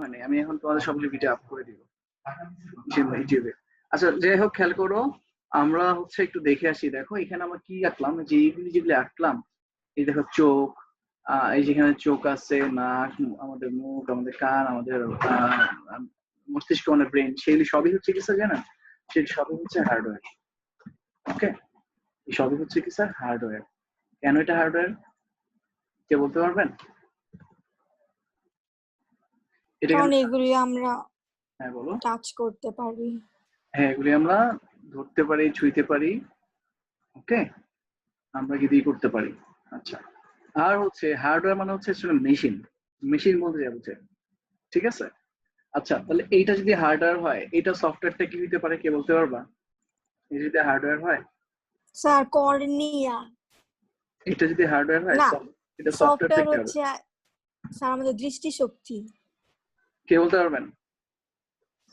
হয়নি আমি এখন তোমাদের সবগুলো ভিডিও আপ করে দিব ইউটিউবে আচ্ছা যাই হোক, খেয়াল করো, আমরা হচ্ছে একটু দেখে আসি। দেখো, এখানে আমরা কি আঁকলাম? যে এইগুলি যেগুলি আঁকলাম, এই দেখো চোখ এই যেখানে চোখ আছে, নাক, আমাদের মুখ, আমাদের কান, আমাদের মস্তিষ্ক মানে ব্রেন সেগুলি সবই হচ্ছে কি স্যার জানেন? সেগুলি সবই হচ্ছে হার্ডওয়্যার ওকে সবই হচ্ছে কি স্যার হার্ডওয়্যার কেন এটা হার্ডওয়্যার কে বলতে পারবেন? এটা কারণ এগুলি আমরা হ্যাঁ বলো। টাচ করতে পারি। হ্যাঁ এগুলি আমরা ধরতে পারি ছুঁইতে পারি ওকে? আমরা কি দিয়ে করতে পারি। আচ্ছা। আর হচ্ছে হার্ডওয়্যার মানে হচ্ছে মেশিন মেশিন বলতে যা বুঝে ঠিক আছে? আচ্ছা তাহলে এইটা যদি হার্ডওয়্যার হয় এটা সফটওয়্যারটা কি হতে পারে? কে বলতে পারবা? এটা যদি হার্ডওয়্যার হয়? স্যার কর্নিয়া। এটা যদি হার্ডওয়্যার হয় এটা সফটওয়্যার হচ্ছে স্যার আমাদের দৃষ্টিশক্তি। কে বলতে পারবেন?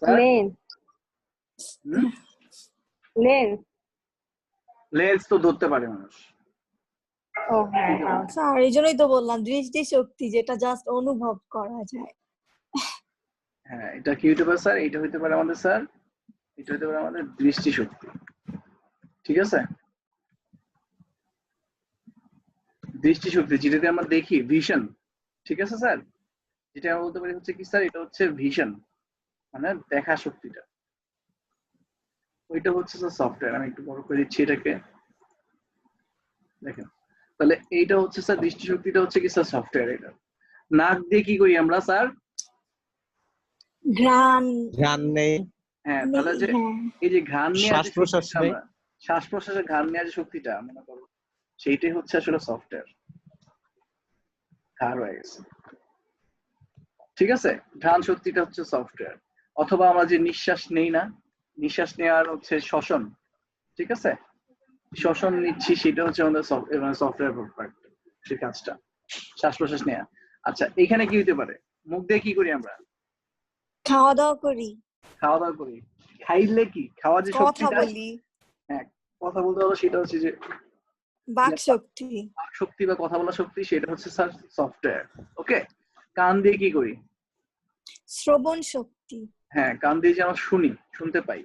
লেন্স লেন্স লেন্স তো ধরতে পারে মানুষ। হ্যাঁ হ্যাঁ স্যার এই জন্যই তো বললাম দৃষ্টিশক্তি যেটা জাস্ট অনুভব করা যায়। হ্যাঁ এটা কি হতে পারে স্যার? এটা হতে পারে আমাদের স্যার? এটা হতে পারে আমাদের দৃষ্টিশক্তি ঠিক আছে? দৃষ্টিশক্তি যেটাতে আমরা দেখি ভিশন ঠিক আছে স্যার? যেটা আমরা বলতে পারি হচ্ছে কি স্যার এটা হচ্ছে ভিশন মানে দেখা শক্তিটা। ওইটা হচ্ছে স্যার সফটওয়্যার আমি একটু বড় করে দিচ্ছি এটাকে। দেখেন তাহলে এইটা হচ্ছে স্যার দৃষ্টিশক্তিটা হচ্ছে কি স্যার সফটওয়্যার এটা। নাক দিয়ে কি করি আমরা স্যার? ঘ্রাণ। ঘ্রাণ নেই। হ্যাঁ তাহলে যে হ্যাঁ। এই যে ঘ্রাণ নিয়ে শ্বাস প্রশ্বাস নেই। শ্বাস প্রশ্বাসের ঘ্রাণ নেওয়ার যে শক্তিটা মনে করো সেইটাই হচ্ছে আসলে সফটওয়্যার ঘাড় হয়ে গেছে। ঠিক আছে? ঘ্রাণ শক্তিটা হচ্ছে সফটওয়্যার অথবা আমরা যে নিঃশ্বাস নেই না নিঃশ্বাস নেওয়ার হচ্ছে শ্বসন ঠিক আছে? শ্বসন নিচ্ছি সেটা হচ্ছে আমাদের সফটওয়্যার পার্ট সেই কাজটা শ্বাস প্রশ্বাস নেওয়া আচ্ছা এখানে কি হতে পারে? মুখ দিয়ে কি করি আমরা? খাওয়া দাওয়া করি। খাওয়া দাওয়া করি। খাইলে কি? খাওয়া যে শক্তিটা হ্যাঁ কথা বলতে হবে সেটা হচ্ছে যে বাক শক্তি। বাক শক্তি বা কথা বলা শক্তি সেটা হচ্ছে স্যার সফটওয়্যার ওকে কান দিয়ে কি করি? শ্রবণ শক্তি। হ্যাঁ কান দিয়ে যে আমরা শুনি শুনতে পাই।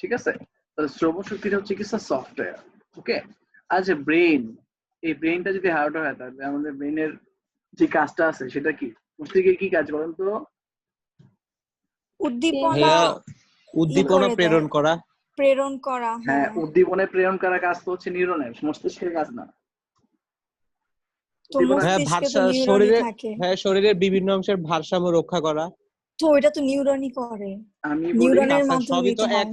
ঠিক আছে? তাহলে শ্রবণ শক্তিটা হচ্ছে কি? স্যার সফটওয়্যার ওকে আর যে ব্রেন এই ব্রেনটা যদি হার্ডওয়্যার হয় তাহলে আমাদের ব্রেনের যে কাজটা আছে সেটা কি? মস্তিষ্কের কি কাজ বলেন তো? উদ্দীপনা ভাইয়া উদ্দীপনা প্রেরণ করা। প্রেরণ করা হ্যাঁ হ্যাঁ। উদ্দীপনে প্রেরণ করা কাজ তো হচ্ছে নিউরনের মস্তিষ্কের কাজ না। হ্যাঁ হ্যাঁ শরীরের বিভিন্ন অংশের ভারসাম্য রক্ষা করা। তো ওইটা তো নিউরনই করে। নিউরনের মাধ্যমে তো এক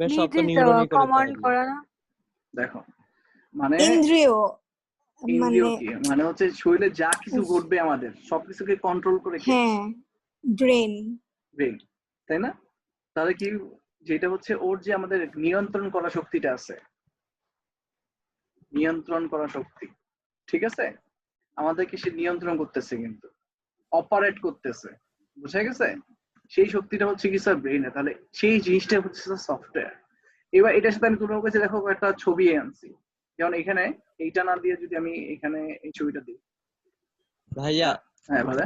সব তো নিউরনই করে কমান্ড করা না? দেখো মানে ইন্দ্রিয়। মানে মানে হচ্ছে শরীরে যা কিছু ঘটবে আমাদের সবকিছুকে কন্ট্রোল করে কে? হ্যাঁ ব্রেন ব্রেন তাই না? তাহলে কি যেটা হচ্ছে ওর যে আমাদের নিয়ন্ত্রণ করা শক্তিটা আছে। নিয়ন্ত্রণ করা শক্তি ঠিক আছে? আমাদেরকে সে নিয়ন্ত্রণ করতেছে কিন্তু অপারেট করতেছে। বুঝা গেছে? সেই শক্তিটা হচ্ছে কি স্যার ব্রেনে তাহলে সেই জিনিসটা হচ্ছে স্যার সফটওয়্যার এবার এটার সাথে আমি তুলনা করেছি দেখো একটা ছবি আনছি। যেমন এখানে এইটা না দিয়ে যদি আমি এখানে এই ছবিটা দিই। ভাইয়া হ্যাঁ ভালো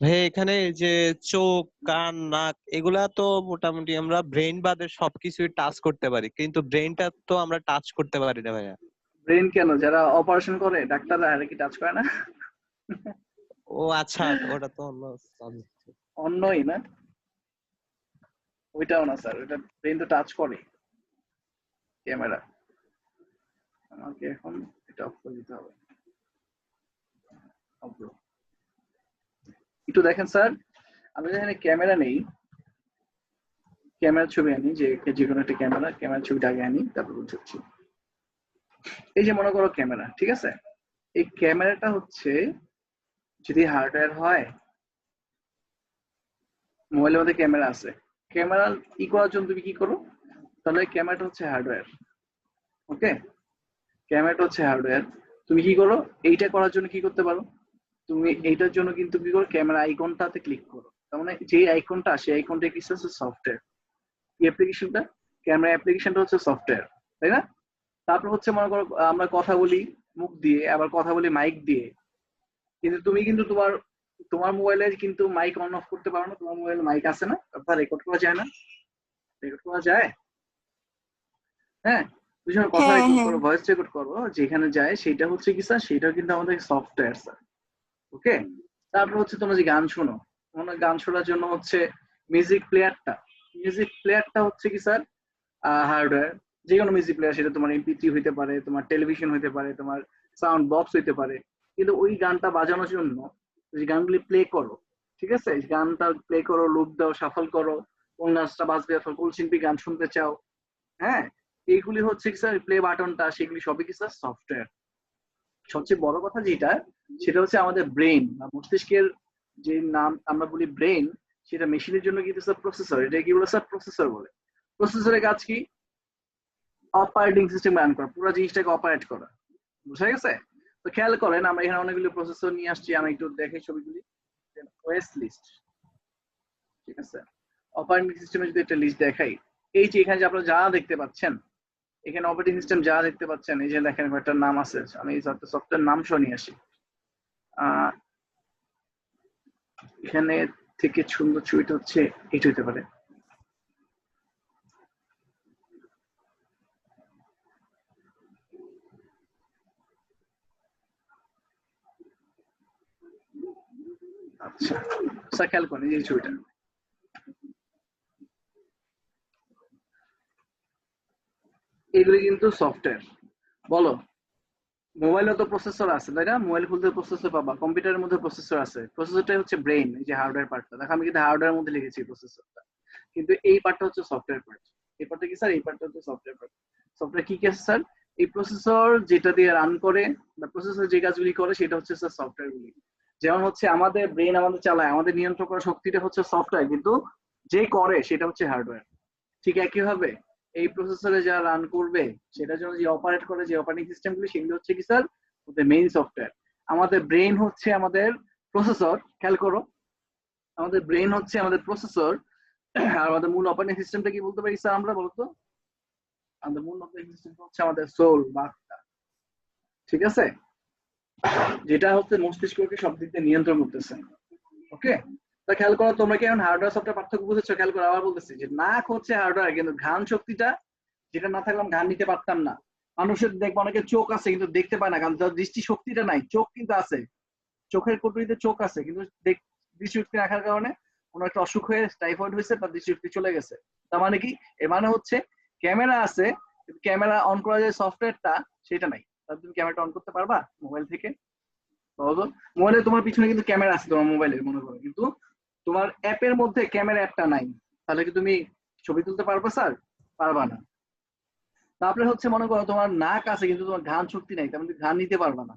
ভাই এখানে যে চোখ কান নাক এগুলা তো মোটামুটি আমরা ব্রেন বাদে সবকিছুই টাচ করতে পারি। কিন্তু ব্রেনটা তো আমরা টাচ করতে পারি না ভাইয়া। ব্রেন কেন? যারা অপারেশন করে ডাক্তাররা আর কি টাচ করে না? ও আচ্ছা ওটা তো অন্য অন্যই না? ওইটাও না স্যার ওইটা ব্রেন তো টাচ করে ক্যামেরা আমাকে এখন এটা অফ করে দিতে হবে। একটু দেখেন স্যার আমি এখানে ক্যামেরা নেই। ক্যামেরার ছবি আনি যে যে কোনো একটা ক্যামেরা ক্যামেরার ছবিটা আগে আনি তারপর বুঝাচ্ছি এই যে মনে করো ক্যামেরা, ঠিক আছে? এই ক্যামেরাটা হচ্ছে যদি হার্ডওয়্যার হয় মোবাইলের মধ্যে ক্যামেরা আছে। ক্যামেরা ই করার জন্য তুমি কি করো? তাহলে ক্যামেরাটা হচ্ছে হার্ডওয়্যার ওকে ক্যামেরাটা হচ্ছে হার্ডওয়্যার তুমি কি করো? এইটা করার জন্য কি করতে পারো? তুমি এইটার জন্য কিন্তু কি করো? ক্যামেরা আইকনটাতে ক্লিক করো। তার মানে যে আইকনটা সেই আইকনটা কি হচ্ছে সফটওয়্যার কি অ্যাপ্লিকেশনটা ক্যামেরা অ্যাপ্লিকেশনটা হচ্ছে সফটওয়্যার তাই না? তারপর হচ্ছে মনে করো আমরা কথা বলি মুখ দিয়ে আবার কথা বলি মাইক দিয়ে। কিন্তু তুমি কিন্তু তোমার তোমার মোবাইলে কিন্তু মাইক অন অফ করতে পারো না তোমার মোবাইলে মাইক আছে না কথা রেকর্ড করা যায় না। রেকর্ড করা যায়? হ্যাঁ? তুমি যখন কথা হ্যাঁ, রেকর্ড হ্যাঁ। করো ভয়েস রেকর্ড করো যেখানে যায় সেটা হচ্ছে কি স্যার সেটাও কিন্তু আমাদের সফটওয়্যার স্যার ওকে তারপর হচ্ছে তোমরা যে গান শোনো তোমরা গান শোনার জন্য হচ্ছে মিউজিক প্লেয়ারটা মিউজিক প্লেয়ারটা হচ্ছে কি স্যার হার্ডওয়্যার যে কোনো মিউজিক প্লেয়ার সেটা তোমার এমপি থ্রি হইতে পারে, তোমার টেলিভিশন হইতে পারে, তোমার সাউন্ড বক্স হইতে পারে। কিন্তু ওই গানটা বাজানোর জন্য যে গানগুলি প্লে করো, ঠিক আছে? গানটা প্লে করো লুপ দাও সাফল করো, কোন নাচটা বাজবে অথবা কোন শিল্পী গান শুনতে চাও হ্যাঁ? এইগুলি হচ্ছে কি স্যার প্লে বাটনটা সেগুলি সবই কি স্যার সফটওয়্যার সবচেয়ে বড় কথা যেটা, সেটা হচ্ছে আমাদের ব্রেন বা মস্তিষ্কের যে নাম আমরা বলি ব্রেন সেটা মেশিনের জন্য কিন্তু স্যার প্রসেসর এটা কি বলে স্যার প্রসেসর বলে? প্রসেসরের কাজ কি? অপারেটিং সিস্টেম রান করা, পুরো জিনিসটাকে অপারেট করা। বুঝা গেছে? তো খেয়াল করেন, আমরা এখানে অনেকগুলো প্রসেসর নিয়ে আসছি, আমি একটু দেখে ছবিগুলি। ওএস লিস্ট ঠিক আছে? অপারেটিং সিস্টেমের যদি একটা লিস্ট দেখাই, এই যে এখানে যে আপনারা যা দেখতে পাচ্ছেন, এখানে অপারেটিং সিস্টেম যা দেখতে পাচ্ছেন, এই যে দেখেন একটা নাম আছে, আমি সফটওয়্যার নাম নিয়ে আসি। এখানে থেকে সুন্দর ছবিটা হচ্ছে এটা হতে পারে। আচ্ছা খেয়াল করেন এই ছবিটা। এগুলি কিন্তু সফটওয়্যার বলো মোবাইলে তো প্রসেসর আছে, তাই না? মোবাইল খুলতে প্রসেসর পাবা কম্পিউটারের মধ্যে প্রসেসর আছে। প্রসেসরটাই হচ্ছে ব্রেন এই যে হার্ডওয়্যার পার্টটা দেখো, আমি কিন্তু হার্ডওয়্যার মধ্যে লিখেছি প্রসেসরটা কিন্তু এই পার্টটা হচ্ছে সফটওয়্যার পার্ট এই পার্টটা কি স্যার এই পার্টটা হচ্ছে সফটওয়্যার পার্ট সফটওয়্যার কি কি আছে স্যার এই প্রসেসর যেটা দিয়ে রান করে, বা প্রসেসর যে কাজগুলি করে, সেটা হচ্ছে স্যার সফটওয়্যার গুলি। যেমন হচ্ছে আমাদের ব্রেন আমাদের চালায়, আমাদের নিয়ন্ত্রণ করার শক্তিটা হচ্ছে সফটওয়্যার কিন্তু যে করে সেটা হচ্ছে হার্ডওয়্যার ঠিক একইভাবে এই প্রসেসরে যা রান করবে, সেটার জন্য যে অপারেট করে যে অপারেটিং সিস্টেমগুলি সেগুলো হচ্ছে কি স্যার ওদের মেইন সফটওয়্যার আমাদের ব্রেন হচ্ছে আমাদের প্রসেসর খেয়াল করো। আমাদের ব্রেন হচ্ছে আমাদের প্রসেসর আর আমাদের মূল অপারেটিং সিস্টেমটা কি বলতে পারি স্যার আমরা, বলতো? আমাদের মূল অপারেটিং সিস্টেম হচ্ছে আমাদের সোল বা। ঠিক আছে? যেটা হচ্ছে মস্তিষ্ককে সব দিক দিয়ে নিয়ন্ত্রণ করতেছে। ওকে? তা খেয়াল করো, তোমরা কি এখন হার্ডওয়্যার সফটওয়্যার পার্থক্য বুঝেছ? খেয়াল করো, আবার বলতেছি যে নাক হচ্ছে হার্ডওয়্যার কিন্তু ঘান শক্তিটা যেটা না থাকলে আমি ঘান নিতে পারতাম না। মানুষের দেখব অনেকে চোখ আছে, কিন্তু দেখতে পায় না, কারণ তার দৃষ্টি শক্তিটা নাই। চোখ কিন্তু আছে। চোখের কটুরিতে চোখ আছে, কিন্তু দৃষ্টি দৃষ্টিশক্তি রাখার কারণে কোনো একটা অসুখ হয়ে টাইফয়েড হয়েছে, তার দৃষ্টিশক্তি চলে গেছে। তার মানে কি? এর মানে হচ্ছে, ক্যামেরা আছে ক্যামেরা অন করা যায় সফটওয়্যারটা সেটা নাই। তাহলে তুমি ক্যামেরাটা অন করতে পারবা মোবাইল থেকে। মোবাইলে তোমার পিছনে কিন্তু ক্যামেরা আছে, তোমার মোবাইলে মনে করো। কিন্তু তোমার অ্যাপের মধ্যে ক্যামেরা অ্যাপটা নাই। তাহলে কি তুমি ছবি তুলতে স্যার পারবা না। তারপরে হচ্ছে মনে করো তোমার নাক আছে, কিন্তু তোমার ঘান শক্তি নাই তেমন ঘান নিতে পারবা না।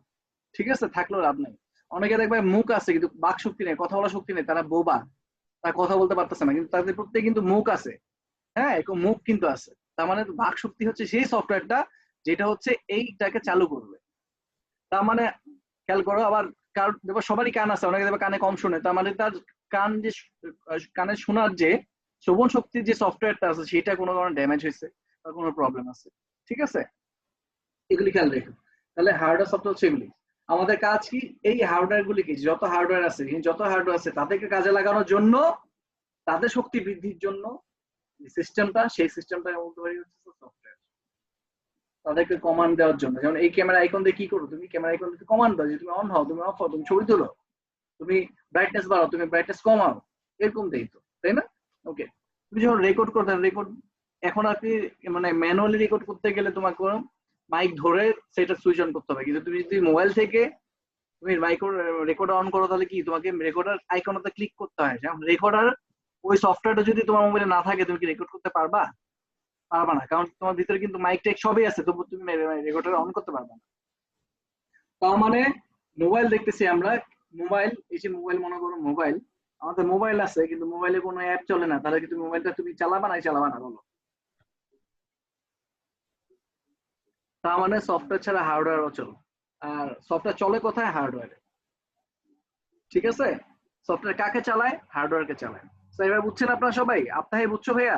ঠিক আছে? থাকলেও লাভ নাই। অনেকে দেখবে মুখ আছে, কিন্তু বাক শক্তি নেই, কথা বলার শক্তি নেই, তারা বোবা। তারা কথা বলতে পারতেছে না, কিন্তু তাদের প্রত্যেকে কিন্তু মুখ আছে। হ্যাঁ মুখ কিন্তু আছে। তার মানে বাক শক্তি হচ্ছে সেই সফটওয়্যারটা যেটা হচ্ছে এইটাকে চালু করবে। তার মানে খেয়াল করো, আবার কার, দেখো সবারই কান আছে, অনেকে দেখবে কানে কম শুনে। তার মানে তার কান যে কানে শোনার যে শ্রবণ শক্তির যে সফটওয়্যারটা আছে, সেটা কোনো কারণে ড্যামেজ হয়েছে বা কোনো প্রবলেম আছে। ঠিক আছে? এগুলি খেয়াল রেখো। তাহলে হার্ডওয়্যার সফটওয়্যার হচ্ছে এগুলি। আমাদের কাজ কি? এই হার্ডওয়্যার গুলিকে যত হার্ডওয়্যার আছে যত হার্ডওয়্যার আছে, তাদেরকে কাজে লাগানোর জন্য, তাদের শক্তি বৃদ্ধির জন্য সিস্টেমটা সেই সিস্টেমটা পারি হচ্ছে তাদেরকে কমান্ড দেওয়ার জন্য। যেমন এই ক্যামেরা আইকন দিয়ে কি করো? তুমি ক্যামেরা আইকন দিয়ে কমান্ড দাও যে তুমি অন হও, তুমি অফ হও, তুমি ছবি তোলো। তুমি ব্রাইটনেস বাড়াও, তুমি ব্রাইটনেস কমাও। এরকম দেই তো, তাই না? ওকে তুমি যখন রেকর্ড করতে রেকর্ড এখন আপনি মানে ম্যানুয়ালি রেকর্ড করতে গেলে তোমাকে মাইক ধরে সেটা সুইচ অন করতে হবে। কিন্তু তুমি যদি মোবাইল থেকে তুমি মাইক রেকর্ড অন করো, তাহলে কি? তোমাকে রেকর্ডার আইকনতে ক্লিক করতে হয়। যেমন রেকর্ডার ওই সফটওয়্যারটা যদি তোমার মোবাইলে না থাকে, তুমি কি রেকর্ড করতে পারবা? পারবা না, কারণ তোমার ভিতরে কিন্তু মাইক টেক সবই আছে, তবু তুমি রেকর্ডার অন করতে পারবা না। তার মানে মোবাইল দেখতেছি আমরা মোবাইল এই যে মোবাইল মনে করো মোবাইল আমাদের মোবাইল আছে, কিন্তু মোবাইলে কোনো অ্যাপ চলে না, তাহলে কি তুমি মোবাইলটা তুমি চালাবা না চালাবা না বলো? তার মানে সফটওয়্যার ছাড়া হার্ডওয়্যার অচল আর সফটওয়্যার চলে কোথায়? হার্ডওয়্যারে ঠিক আছে? সফটওয়্যার কাকে চালায়? হার্ডওয়্যারকে চালায়। এবার বুঝছেন আপনারা সবাই? আপতাহি বুঝছ ভাইয়া?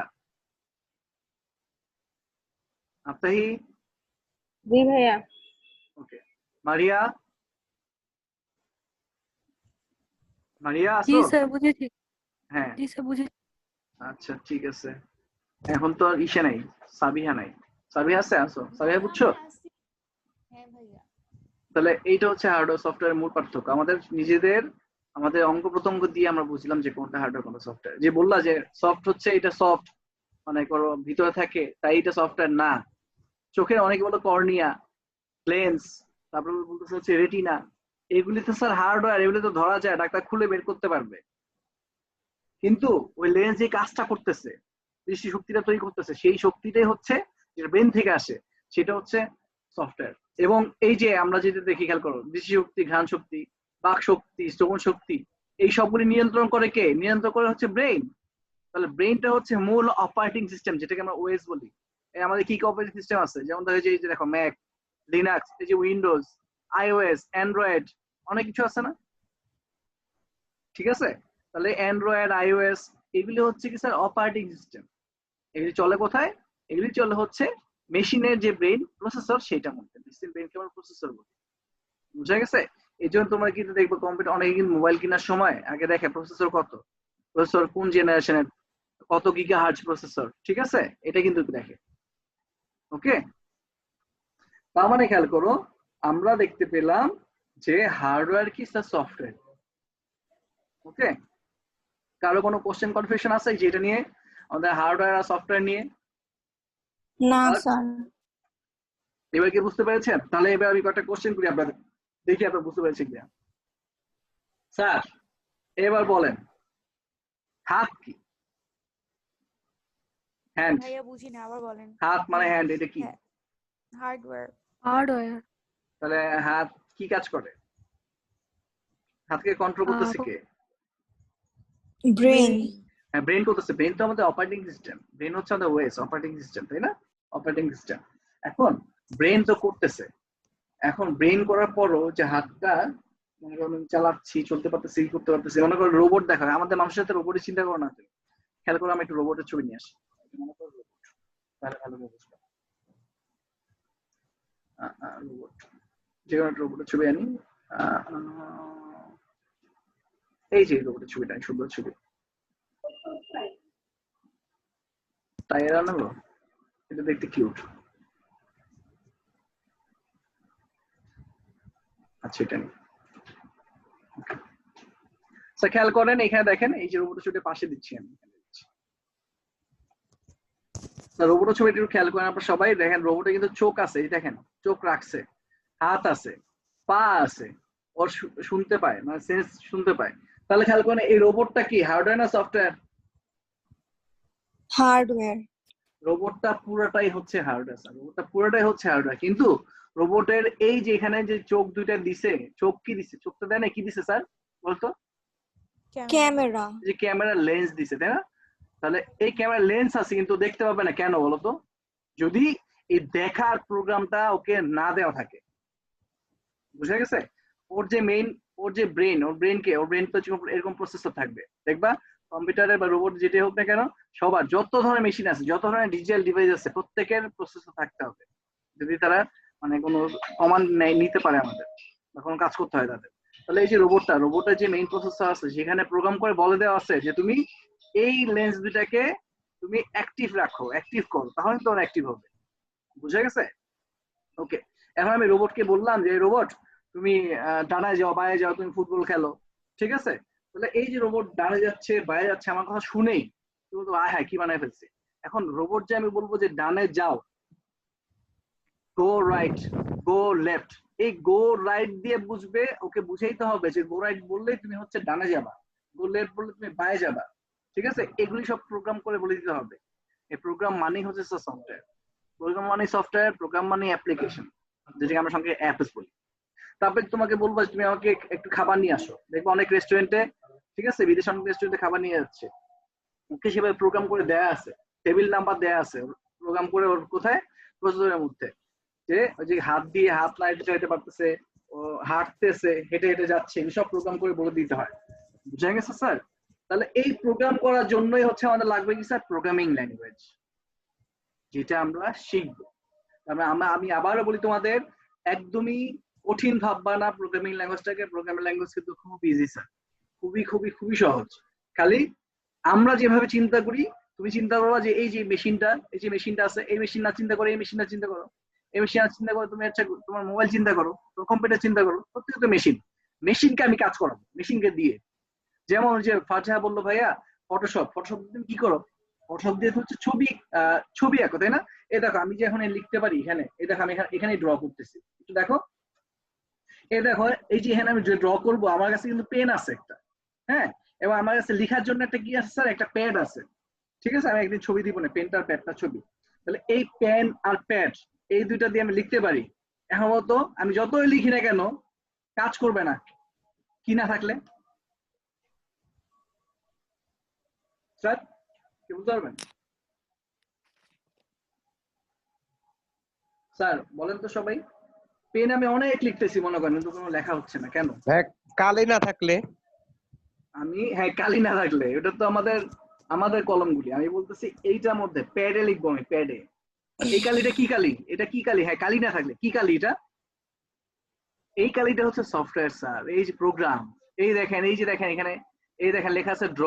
আপতাহি জি ভাইয়া ওকে মারিয়া মারিয়া জি আছো স্যার বুঝেছি হ্যাঁ জি স্যার বুঝেছি আচ্ছা ঠিক আছে এখন তো আর ইসে নাই সাবিহা নাই সাবিহা আছে আসো সাবিহা বুঝছ হ্যাঁ ভাইয়া তাহলে এইটা হচ্ছে হার্ডওয়্যার সফটওয়্যার মূল পার্থক্য। আমাদের নিজেদের আমাদের অঙ্ক প্রত্যঙ্গ দিয়ে আমরা বুঝলাম যে কোনটা হার্ডওয়্যার কোনটা সফটওয়্যার যে বললা যে সফট হচ্ছে এটা সফট মানে করো ভিতরে থাকে তাই এটা সফটওয়্যার না। চোখের অনেকে বলো কর্নিয়া, লেন্স, তারপর বলতেছে হচ্ছে রেটিনা। এগুলি তো স্যার হার্ডওয়্যার এগুলি তো ধরা যায়, ডাক্তার খুলে বের করতে পারবে। কিন্তু ওই লেন্স যে কাজটা করতেছে দৃষ্টি শক্তিটা তৈরি করতেছে, সেই শক্তিটাই হচ্ছে যেটা ব্রেন থেকে আসে, সেটা হচ্ছে সফটওয়্যার এবং এই যে আমরা যেটা দেখি, খেয়াল করো দৃষ্টি শক্তি ঘ্রাণ শক্তি, বাক শক্তি, শ্রবণ শক্তি, এই সবগুলি নিয়ন্ত্রণ করে কে? নিয়ন্ত্রণ করে হচ্ছে ব্রেন তাহলে ব্রেনটা হচ্ছে মূল অপারেটিং সিস্টেম যেটাকে আমরা ওএস বলি। আমাদের কি কি অপারেটিং সিস্টেম আছে? যেমন ধরো যে দেখো ম্যাক লিনাক্স এই যে উইন্ডোজ আইওএস অ্যান্ড্রয়েড অনেক কিছু আছে না? ঠিক আছে? তাহলে অ্যান্ড্রয়েড আইওএস এগুলি হচ্ছে কি স্যার অপারেটিং সিস্টেম এগুলি চলে কোথায়? এগুলি চলে হচ্ছে মেশিনের যে ব্রেন প্রসেসর সেটা মধ্যে। মেশিন ব্রেনকে আমরা প্রসেসর বলি। বুঝা গেছে? এই জন্য তোমরা কিন্তু দেখবে কম্পিউটার অনেকে কিন্তু মোবাইল কেনার সময় আগে দেখে প্রসেসর কত? প্রসেসর কোন জেনারেশনের কত গিগা হার্জ প্রসেসর ঠিক আছে? এটা কিন্তু দেখে। ওকে তার মানে খেয়াল করো আমরা দেখতে পেলাম যে হার্ডওয়্যার কি স্যার সফটওয়্যার ওকে কারও কোনো কোশ্চেন কনফিউশন আছে যে এটা নিয়ে? আমাদের হার্ডওয়্যার আর সফটওয়্যার নিয়ে? না স্যার এবার কি বুঝতে পেরেছেন? তাহলে এবার আমি কয়েকটা কোশ্চেন করি আপনাদের দেখি আপনারা বুঝতে পেরেছেন কিনা। স্যার এবার বলেন হাত কি? হ্যান্ড ভাইয়া বুঝি না আবার বলেন। হাত মানে হ্যান্ড এটা কি। হার্ডওয়্যার হার্ডওয়্যার তাহলে হাত কি কাজ করে? হাতকে কন্ট্রোল করতেছে আহ, কে? ব্রেন হ্যাঁ ব্রেন করতেছে। ব্রেন তো আমাদের অপারেটিং সিস্টেম ব্রেন হচ্ছে আমাদের ওয়েস অপারেটিং সিস্টেম তাই না? অপারেটিং সিস্টেম এখন ব্রেন তো করতেছে। এখন ব্রেন করার পরও যে হাতটা মনে করো চালাচ্ছি চলতে পারতেছি করতে পারতেছি মনে করো রোবট দেখা হয় আমাদের মানুষের সাথে রোবটের চিন্তা করো না। খেয়াল করো আমি একটু রোবটের ছবি নিয়ে আসি। রোবটের ছবি আনি। এই যে রোবটের ছবিটা সুন্দর ছবি। এটা দেখতে কিউট আচ্ছা এটা খেয়াল করেন, এখানে দেখেন, এই যে রোবট ছবিটা পাশে দিচ্ছি আমি। রোবট ছবিটা একটু খেয়াল করেন আপনারা সবাই। দেখেন রোবটে কিন্তু চোখ আছে এই দেখেন চোখ রাখছে হাত আছে পা আছে ওর শুনতে পায় মানে সেন্স শুনতে পায়। তাহলে খেয়াল করেন এই রোবটটা কি হার্ডওয়্যার না সফটওয়্যার? হার্ডওয়্যার। রোবটটা পুরোটাই হচ্ছে হার্ডওয়্যার স্যার রোবটটা পুরোটাই হচ্ছে হার্ডওয়্যার। কিন্তু রোবটের এই যে এখানে যে চোখ দুইটা দিছে চোখ কি দিছে? চোখটা দেয় না কি দিছে স্যার বলতো? ক্যামেরা। যে ক্যামেরা লেন্স দিছে তাই না? তাহলে এই ক্যামেরা লেন্স আছে, কিন্তু দেখতে পাবে না। কেন বলতো যদি এই দেখার প্রোগ্রামটা ওকে না দেওয়া থাকে। বুঝে গেছে? ওর যে মেইন ওর যে ব্রেন ওর ব্রেন কে, ওর ব্রেন তো এরকম প্রসেসর থাকবে। দেখবা কম্পিউটারে বা রোবট যেটাই হোক না কেন, সবার যত ধরনের মেশিন আছে, যত ধরনের ডিজিটাল ডিভাইস আছে, প্রত্যেকের প্রসেসর থাকতে হবে। যদি তারা মানে কোনো কমান্ড নিতে পারে আমাদের, বা কোনো কাজ করতে হয় তাদের। তাহলে এই যে রোবটটা রোবটের যে মেইন প্রসেসর আছে সেখানে প্রোগ্রাম করে বলে দেওয়া আছে যে তুমি এই লেন্স দুটাকে তুমি অ্যাক্টিভ রাখো অ্যাক্টিভ করো, তাহলে তো অ্যাক্টিভ হবে। বুঝা গেছে? ওকে এখন আমি রোবটকে বললাম যে রোবট তুমি ডানায় যাও বাইরে যাও, তুমি ফুটবল খেলো। ঠিক আছে? তাহলে এই যে রোবট ডানে যাচ্ছে বাইরে যাচ্ছে, আমার কথা শুনেই তুমি তো আয় হ্যাঁ কি বানায় ফেলছে? এখন রোবট যে আমি বলব যে, ডানে যাও গো রাইট গো লেফট এই গো রাইট দিয়ে বুঝবে, ওকে বুঝাইতে হবে যে গো রাইট বললেই তুমি হচ্ছে ডানে যাবা গো লেফট বললে তুমি বাইরে যাবা। ঠিক আছে? এগুলি সব প্রোগ্রাম করে বলে দিতে হবে। এই প্রোগ্রাম মানেই হচ্ছে সফটওয়্যার প্রোগ্রাম মানে সফটওয়্যার প্রোগ্রাম মানে অ্যাপ্লিকেশন যেটাকে আমরা সঙ্গে অ্যাপস বলি। তারপরে তোমাকে বলব তুমি আমাকে একটু খাবার নিয়ে আসো। দেখব অনেক রেস্টুরেন্টে ঠিক আছে? বিদেশ অনেক রেস্টুরেন্টে খাবার নিয়ে যাচ্ছে। ওকে সেভাবে প্রোগ্রাম করে দেয়া আছে। টেবিল নাম্বার দেয়া আছে। প্রোগ্রাম করে ওর কোথায়? প্রসেসরের মধ্যে। যে ওই যে হাত দিয়ে হাত লাইট চাইতে পারতেছে, ও হাঁটতেছে, হেঁটে হেঁটে যাচ্ছে এসব প্রোগ্রাম করে বলে দিতে হয়। বুঝা গেছে, স্যার? তাহলে এই প্রোগ্রাম করার জন্যই হচ্ছে আমাদের লাগবে কি স্যার প্রোগ্রামিং ল্যাঙ্গুয়েজ যেটা আমরা শিখব। তারপরে আমরা, আমি আবারও বলি তোমাদের, একদমই কঠিন ভাববা না প্রোগ্রামিং ল্যাঙ্গুয়েজটাকে প্রোগ্রামিং ল্যাঙ্গুয়েজ কিন্তু খুব ইজি স্যার খুবই খুবই খুবই সহজ। খালি আমরা যেভাবে চিন্তা করি, তুমি চিন্তা করো যে এই যে মেশিনটা এই যে মেশিনটা আছে, এই মেশিন না চিন্তা করো, এই মেশিন না চিন্তা করো। এই মেশিন না চিন্তা করো, তুমি হচ্ছে তোমার মোবাইল চিন্তা করো, তোমার কম্পিউটার চিন্তা করো, প্রত্যেকটা মেশিন মেশিনকে আমি কাজ করাবো মেশিনকে দিয়ে। যেমন যে ফাতিহা বলল, ভাইয়া ফটোশপ ফটোশপ তুমি কি করো? ফটোশপ দিয়ে হচ্ছে ছবি ছবি আঁকো, তাই না? এই দেখো, আমি যে এখন লিখতে পারি এখানে এই দেখো, আমি এখানে ড্র করতেছি। দেখো। এই দেখো, এই যে এখানে আমি ড্র করব, আমার কাছে কিন্তু পেন আছে একটা হ্যাঁ? এবং আমার কাছে লেখার জন্য একটা কি আছে, স্যার? একটা প্যাড আছে। ঠিক আছে? আমি একদিন ছবি দিব না পেনটা আর প্যাডটা ছবি। তাহলে এই পেন আর প্যাড এই দুইটা দিয়ে আমি লিখতে পারি। এখন মতো আমি যতই লিখি না কেন, কাজ করবে না। কি না থাকলে? স্যার কি বুঝতে পারবেন? স্যার বলেন তো সবাই। পেন আমি অনেক লিখতেছি মনে করেন কিন্তু কোনো লেখা হচ্ছে না কেন? হ্যাঁ কালি না থাকলে। আমি হ্যাঁ কালি না থাকলে এটা তো আমাদের আমাদের কলমগুলি। আমি বলতেছি এইটার মধ্যে প্যাডে লিখব আমি প্যাডে। এই কালিটা কি কালি? এটা কি কালি? হ্যাঁ কালি না থাকলে কি কালি এটা? এই কালিটা হচ্ছে সফটওয়্যার স্যার। এই যে প্রোগ্রাম এই দেখেন এই যে দেখেন এখানে এই দেখেন লেখা আছে ড্র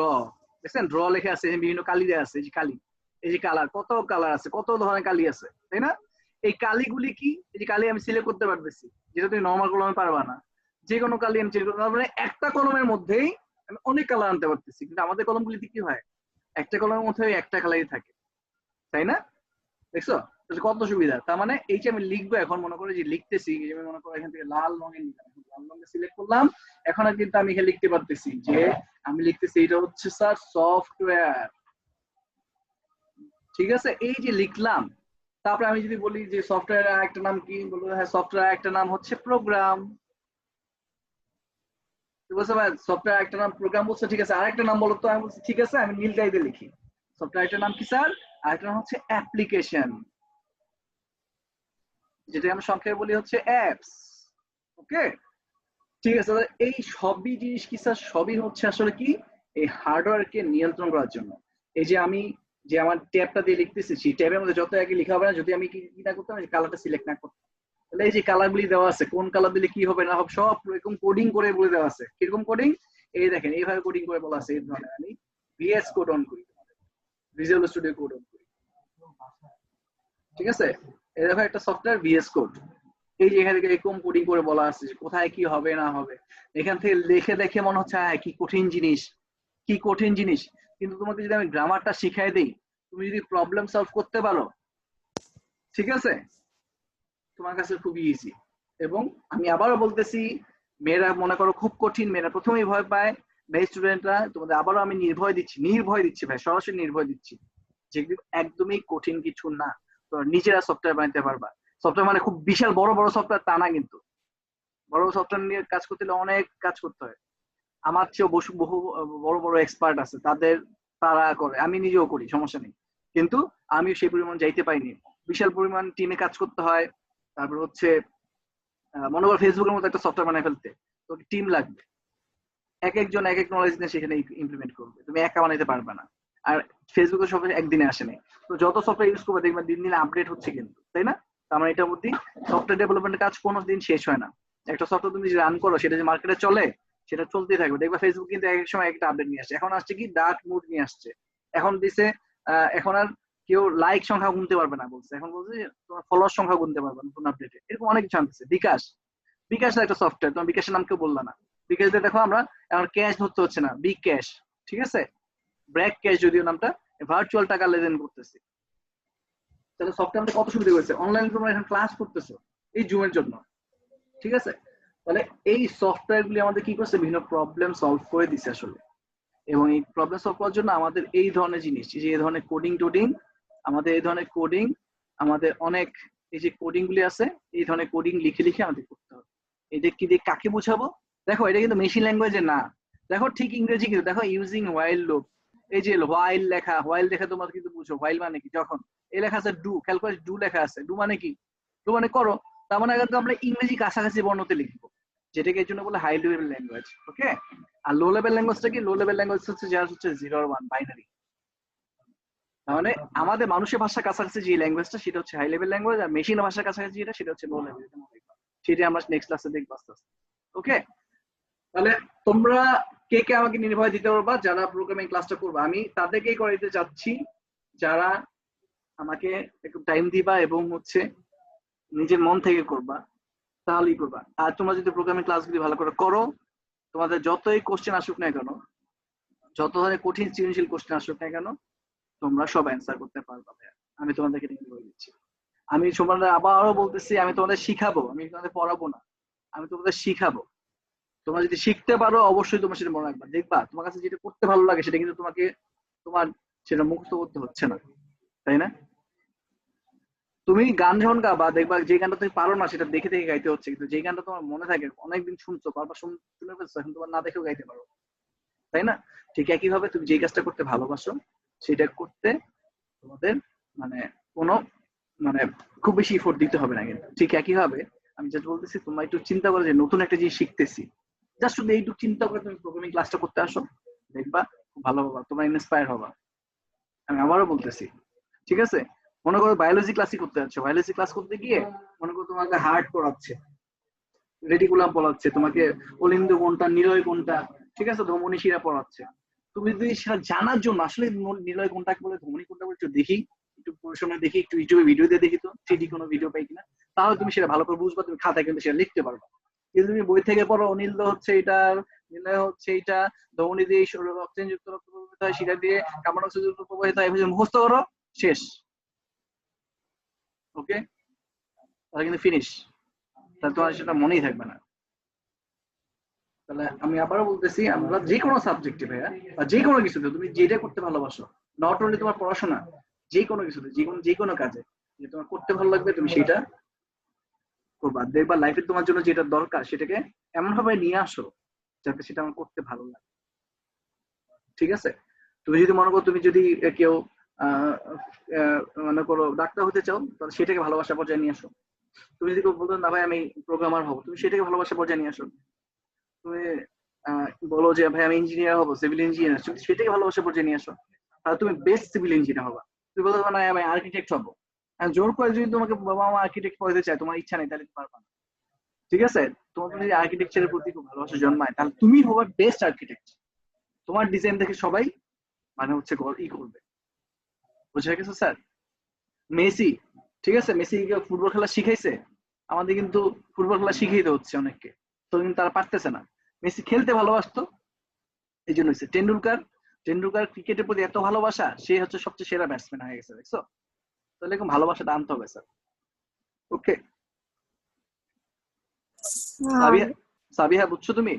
দেখছেন? ড্র লেখে আছে বিভিন্ন কালি দেওয়া আছে, এই যে কালি। এই যে কালার, কত কালার আছে, কত ধরনের কালি আছে, তাই না? এই কালিগুলি কি? এই যে কালি আমি সিলেক্ট করতে পারতেছি, যেটা তুমি নর্মাল কলমে পারবা না। যে কোনো কালি আমি সিলেক্ট করতে মানে একটা কলমের মধ্যেই আমি অনেক কালার আনতে পারতেছি, কিন্তু আমাদের কলমগুলিতে কি হয়? একটা কলমের মধ্যে একটা কালারই থাকে, তাই না? দেখছ? কত সুবিধা। তার মানে এই যে আমি লিখব এখন, মনে করে যে লিখতেছি, এই যে আমি মনে করো এখান থেকে লাল রঙে লাল রঙে সিলেক্ট করলাম, এখন কিন্তু আমি এখানে লিখতে পারতেছি যে আমি লিখতেছি এটা হচ্ছে স্যার সফটওয়্যার ঠিক আছে? এই যে লিখলাম, তারপরে আমি যদি বলি যে সফটওয়্যার একটা নাম কি? বলব হ্যাঁ সফটওয়্যার একটা নাম হচ্ছে প্রোগ্রাম ভাই? সফটওয়্যার একটা নাম প্রোগ্রাম বলছে? ঠিক আছে, আরেকটা নাম বলো তো, আমি বলছি, ঠিক আছে, আমি নীল দিয়ে লিখি। সফটওয়্যার একটা নাম কি স্যার আরেকটা নাম হচ্ছে অ্যাপ্লিকেশন যেটা আমরা সংক্ষেপে বলি হচ্ছে অ্যাপস ওকে ঠিক আছে, তাহলে এই সবই জিনিস কি স্যার সবই হচ্ছে আসলে কি? এই হার্ডওয়্যারকে নিয়ন্ত্রণ করার জন্য। এই যে আমি যে আমার ট্যাবটা দিয়ে লিখতেছি, সেই ট্যাবের মধ্যে যত আগে লেখা হবে না, যদি আমি কি না করতাম, এই কালারটা সিলেক্ট না করতাম। তাহলে এই যে কালার গুলি দেওয়া আছে, কোন কালার দিলে কি হবে না হবে, সব এরকম কোডিং করে বলে দেওয়া আছে। কীরকম কোডিং এই দেখেন, এইভাবে কোডিং করে বলা আছে, এই ধরনের। আমি ভিএস কোড অন করি ভিজুয়াল স্টুডিও কোড অন করি। ঠিক আছে? এই দেখো একটা সফটওয়্যার ভিএস কোড এই যে এখান এরকম কোডিং করে বলা আছে যে কোথায় কি হবে, না হবে। এখান থেকে লিখে দেখে মনে হচ্ছে হ্যাঁ কি কঠিন জিনিস, কি কঠিন জিনিস। কিন্তু তোমাকে যদি আমি গ্রামারটা শিখাই দেই, তুমি যদি প্রবলেম সলভ করতে পারো, ঠিক আছে? তোমার কাছে খুবই ইজি এবং আমি আবারও বলতেছি, মেয়েরা মনে করো খুব কঠিন, মেয়েরা প্রথমেই ভয় পায়। মেয়ে স্টুডেন্টরা তোমাদের আবারও আমি নির্ভয় দিচ্ছি নির্ভয় দিচ্ছি ভাই, সরাসরি নির্ভয় দিচ্ছি যেগুলো একদমই কঠিন কিছু না। নিজেরা সফটওয়্যার বানাতে পারবা। সফটওয়্যার মানে খুব বিশাল বড় বড় সফটওয়্যার তা না কিন্তু। বড় সফটওয়্যার নিয়ে কাজ করতে হলে অনেক কাজ করতে হয়। আমার চেয়েও বসু, বহু, বড় বড় এক্সপার্ট আছে। তাদের, তারা করে। আমি নিজেও করি, সমস্যা নেই। কিন্তু আমি সেই পরিমাণ যাইতে পাইনি বিশাল পরিমাণ টিমে কাজ করতে হয়। তারপর হচ্ছে মনে করো ফেসবুকের মতো একটা সফটওয়্যার বানায় ফেলতে। তো টিম লাগবে। এক একজন, এক এক নলেজ নিয়ে সেখানে ইমপ্লিমেন্ট করবে। তুমি একা বানাইতে পারবে না। আর ফেসবুকে সব একদিনে আসে নাই তো যত সফটওয়্যার ইউজ করবে দেখবে দিন দিন আপডেট হচ্ছে কিন্তু, তাই না? মানে এটার মধ্যে সফটওয়্যার ডেভেলপমেন্টের কাজ কোনো দিন শেষ হয় না। একটা সফটওয়্যার তুমি রান করো, সেটা যে মার্কেটে চলে, সেটা চলতেই থাকবে। দেখবে ফেসবুক কিন্তু এক সময় একটা আপডেট নিয়ে আসছে। এখন আসছে কি? ডার্ক মুড নিয়ে আসছে। এখন দিছে এখন আর কেউ লাইক সংখ্যা গুনতে পারবে না বলছে। এখন বলছে তোমার ফলোয়ার সংখ্যা গুনতে পারবে না নতুন আপডেটে এরকম অনেক কিছু আনতেছে। বিকাশ। বিকাশ একটা সফটওয়্যার তোমার বিকাশের নাম কেউ বললা না। বিকাশ দিয়ে দেখো আমরা, এখন ক্যাশ ধরতে হচ্ছে না। বিগ ক্যাশ ঠিক আছে? ব্র্যাক ক্যাশ যদিও নামটা ভার্চুয়াল টাকা লেনদেন করতেছে। তাহলে সফটওয়্যার কত সুবিধা হয়েছে অনলাইনে তোমরা এখন ক্লাস করতেছো, এই জুমের জন্য। ঠিক আছে? তাহলে এই সফটওয়্যার গুলি আমাদের কি করছে? বিভিন্ন প্রবলেম সলভ করে দিছে আসলে। এবং এই প্রবলেম সলভ করার জন্য আমাদের এই ধরনের জিনিস যে এই ধরনের কোডিং টোডিং আমাদের এই ধরনের কোডিং আমাদের অনেক এই যে কোডিং গুলি আছে, এই ধরনের কোডিং লিখে লিখে আমাদের করতে হবে। এটা কি দিয়ে কাকে বোঝাবো? দেখো, এটা কিন্তু মেশিন ল্যাঙ্গুয়েজে না। দেখো ঠিক ইংরেজি কিন্তু, দেখো ইউজিং ওয়াইল্ড লুপ এই যে হোয়াইল লেখা হোয়াইল লেখা তোমার কিন্তু বুঝো। হোয়াইল মানে কি? যখন। এই লেখা আছে ডু খেয়াল করে ডু লেখা আছে। ডু মানে কি? ডু মানে করো। তার মানে কিন্তু আমরা ইংরেজি কাছাকাছি বর্ণতে লিখব। যেটাকে এর জন্য বলে হাই লেভেল ল্যাঙ্গুয়েজ ওকে আর লো লেভেল ল্যাঙ্গুয়েজটা কি? লো লেভেল ল্যাঙ্গুয়েজ হচ্ছে যা হচ্ছে জিরো আর ওয়ান বাইনারি মানে আমাদের মানুষের ভাষার কাছাকাছি যে ল্যাঙ্গুয়েজটা সেটা হচ্ছে হাই লেভেল ল্যাঙ্গুয়েজ আর মেশিন ভাষার কাছাকাছি যেটা, সেটা হচ্ছে লো লেভেল সেটা আমরা নেক্সট ক্লাসে দেখব আস্তে আস্তে ওকে তাহলে তোমরা কে কে আমাকে নির্ভয় দিতে পারবা? যারা প্রোগ্রামিং ক্লাসটা করবে। আমি তাদেরকেই করে দিতে যাচ্ছি যারা আমাকে একটু টাইম দিবা এবং হচ্ছে নিজের মন থেকে করবা, তাহলেই করবা। আর তোমরা যদি প্রোগ্রামিং ক্লাসগুলি ভালো করে করো, তোমাদের যতই কোশ্চেন আসুক না কেন, যত ধরনের কঠিন সৃজনশীল কোশ্চেন আসুক না কেন, তোমরা সব অ্যান্সার করতে পারবা আমি তোমাদেরকে বলে দিচ্ছি। আমি তোমাদের আবারও বলতেছি, আমি তোমাদের শিখাবো। আমি তোমাদের পড়াবো না। আমি তোমাদের শিখাবো। তোমরা যদি শিখতে পারো, অবশ্যই তোমার সেটা মনে রাখবা। দেখবা, তোমার কাছে যেটা করতে ভালো লাগে, সেটা কিন্তু তোমাকে, তোমার সেটা মুক্ত করতে হচ্ছে না। তাই না? তুমি গান যখন গাবা, দেখবা যে গানটা তুমি পারো না, সেটা দেখে দেখে গাইতে হচ্ছে। কিন্তু যে গানটা তোমার মনে থাকে, অনেকদিন শুনছো বারবার শুন- ফেলছো এখন তোমার না দেখেও গাইতে পারো। তাই না? ঠিক একই ভাবে তুমি যে কাজটা করতে ভালোবাসো, সেটা করতে তোমাদের মানে কোনো মানে খুব বেশি ইফোর্ট দিতে হবে না কিন্তু। ঠিক একই ভাবে আমি যেটা বলতেছি, তোমরা একটু চিন্তা করো যে নতুন একটা জিনিস শিখতেছি। জাস্ট শুধু এইটুকু চিন্তা করে তুমি প্রোগ্রামিং ক্লাসটা করতে আসো, দেখবা ভালো হবা ইন্সপায়ার হবা। আমি আবারও বলতেছি, ঠিক আছে? মনে করো বায়োলজি ক্লাসই করতে যাচ্ছ বায়োলজি ক্লাস করতে গিয়ে মনে করো তোমাকে হার্ট পড়াচ্ছে পড়াচ্ছে, তোমাকে অলিন্দ কোনটা নিলয় কোনটা ঠিক আছে? ধমনী শিরা পড়াচ্ছে। তুমি যদি সেটা জানার জন্য, আসলে নিলয় কোনটা বলে ধমনী কোনটা বলে দেখি, একটু পড়াশোনা দেখি, একটু ইউটিউবে ভিডিও দিয়ে দেখি তো থ্রিডি কোনো ভিডিও পাই কিনা, তাহলে তুমি সেটা ভালো করে বুঝবা, তুমি খাতায় কিন্তু সেটা লিখতে পারবা। কিন্তু তুমি বই থেকে পড়ো, অনিল হচ্ছে এটা নিলয় হচ্ছে এটা ধমনী দিয়ে শরীর অক্সিজেনযুক্ত রক্ত প্রবাহিত হয় সেটা দিয়ে কার্বন অক্সিজেন প্রবাহিত হয় এভাবে মুখস্থ করো, শেষ। ওকে তাহলে কিন্তু ফিনিশ তাহলে তোমার সেটা মনেই থাকবে না। তাহলে আমি আবারও বলতেছি, আমরা যে কোনো সাবজেক্টে ভাইয়া, বা যে কোনো কিছুতে তুমি যেটা করতে ভালোবাসো নট অনলি তোমার পড়াশোনা যে কোনো কিছুতে যে কোনো যে কোনো কাজে, যে তোমার করতে ভালো লাগবে, তুমি সেটা করবা। দেখবা লাইফে তোমার জন্য যেটা দরকার সেটাকে এমন ভাবে নিয়ে আসো যাতে সেটা আমার করতে ভালো লাগে। ঠিক আছে? তুমি যদি মনে করো তুমি যদি কেউ মনে করো ডাক্তার হতে চাও, তাহলে সেটাকে ভালোবাসা পর্যায়ে নিয়ে আসো। তুমি যদি কেউ বলতো, না ভাই, আমি প্রোগ্রামার হব। তুমি সেটাকে ভালোবাসা পর্যায়ে নিয়ে আসো। তুমি বলো যে, ভাই, আমি ইঞ্জিনিয়ার হব সিভিল ইঞ্জিনিয়ার তুমি সেটাকে ভালোবাসা পর্যায়ে নিয়ে আসো। আর তুমি বেস্ট সিভিল ইঞ্জিনিয়ার হবা। তুমি বলতে না আমি আর্কিটেক্ট হব। আর জোর করে যদি তোমাকে বাবা মা আর্কিটেক্ট পড়াতে চায়, তোমার ইচ্ছা নেই, তাহলে পারবা না। ঠিক আছে? তোমার যদি আর্কিটেকচারের প্রতি খুব ভালোবাসা জন্মায়, তাহলে তুমি হবা বেস্ট আর্কিটেক্ট তোমার ডিজাইন দেখে সবাই মানে হচ্ছে ই করবে। বুঝে গেছে স্যার মেসি, ঠিক আছে? মেসি ফুটবল খেলা শিখাইছে? আমাদের কিন্তু ফুটবল খেলা শিখাইতে হচ্ছে অনেককে। তো কিন্তু তারা পারতেছে না। মেসি খেলতে ভালোবাসতো এই জন্য হচ্ছে টেন্ডুলকার টেন্ডুলকার ক্রিকেটের প্রতি এত ভালোবাসা, সে হচ্ছে সবচেয়ে সেরা ব্যাটসম্যান হয়ে গেছে, দেখছ? তাহলে এরকম ভালোবাসাটা আনতে হবে স্যার ওকে সাবিহা সাবিহা বুঝছ তুমি?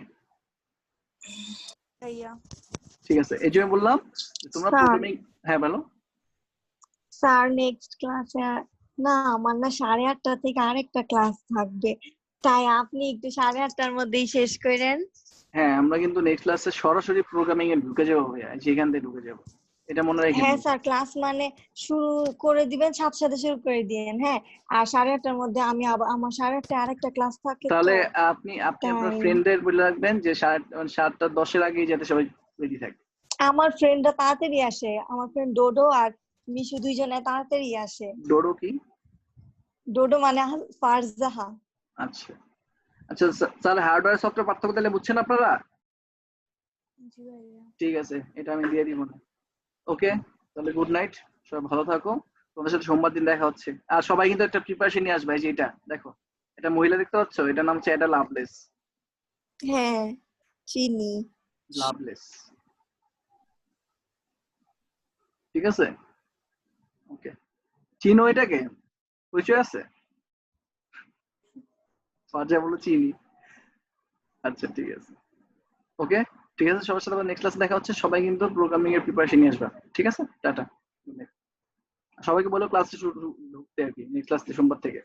ঠিক আছে এই জন্য বললাম তোমরা। প্রোগ্রামিং হ্যাঁ বলো। স্যার নেক্সট ক্লাসে না আমার না সাড়ে আটটা থেকে আরেকটা ক্লাস থাকবে। তাই আপনি একটু সাড়ে আটটার মধ্যেই শেষ করেন। হ্যাঁ আমরা কিন্তু নেক্সট ক্লাসে সরাসরি প্রোগ্রামিং এ ঢুকে যাব ভাইয়া যেখান থেকে ঢুকে যাব। এটা মনে রাখি হ্যাঁ স্যার ক্লাস মানে শুরু করে দিবেন সাথে সাথে শুরু করে দিয়েন। হ্যাঁ আর সাড়ে আটটার মধ্যে আমি আমার সাড়ে আটটা আরেকটা ক্লাস থাকে তাহলে আপনি আপনি আপনার। ফ্রেন্ডদের বলে রাখবেন যে মানে সাতটা দশের আগেই যাতে সবাই রেডি থাকে। আমার ফ্রেন্ডরা তাড়াতাড়ি আসে। আমার ফ্রেন্ড ডোডো আর মিশু দুইজনে তাড়াতাড়ি আসে। ডোডো কি? ডোডো মানে ফারজাহা। আচ্ছা। আচ্ছা স্যার- হার্ডওয়্যার সফটওয়্যার পার্থক্য তাহলে বুঝছেন আপনারা? ঠিক আছে এটা আমি দিয়ে দিব না। ওকে তাহলে গুড নাইট সবাই ভালো থাকো। তোমাদের সাথে সোমবার দিন দেখা হচ্ছে। আর সবাই কিন্তু একটা প্রিপারেশন নিয়ে আসবে যে এটা দেখো এটা মহিলা দেখতে পাচ্ছ? এটার নাম হচ্ছে এটা লাভলেস হ্যাঁ চিনি। লাভলেস ঠিক আছে? ওকে চিনো এটাকে? পরিচয় আছে? ফারজা বলো চিনি। আচ্ছা ঠিক আছে। ওকে ঠিক আছে সবার সাথে নেক্সট ক্লাসে দেখা হচ্ছে সবাই কিন্তু প্রোগ্রামিং এর প্রিপারেশন নিয়ে আসবা ঠিক আছে টাটা সবাইকে বলো ক্লাসে ঢুকতে আর কি নেক্সট ক্লাস সোমবার থেকে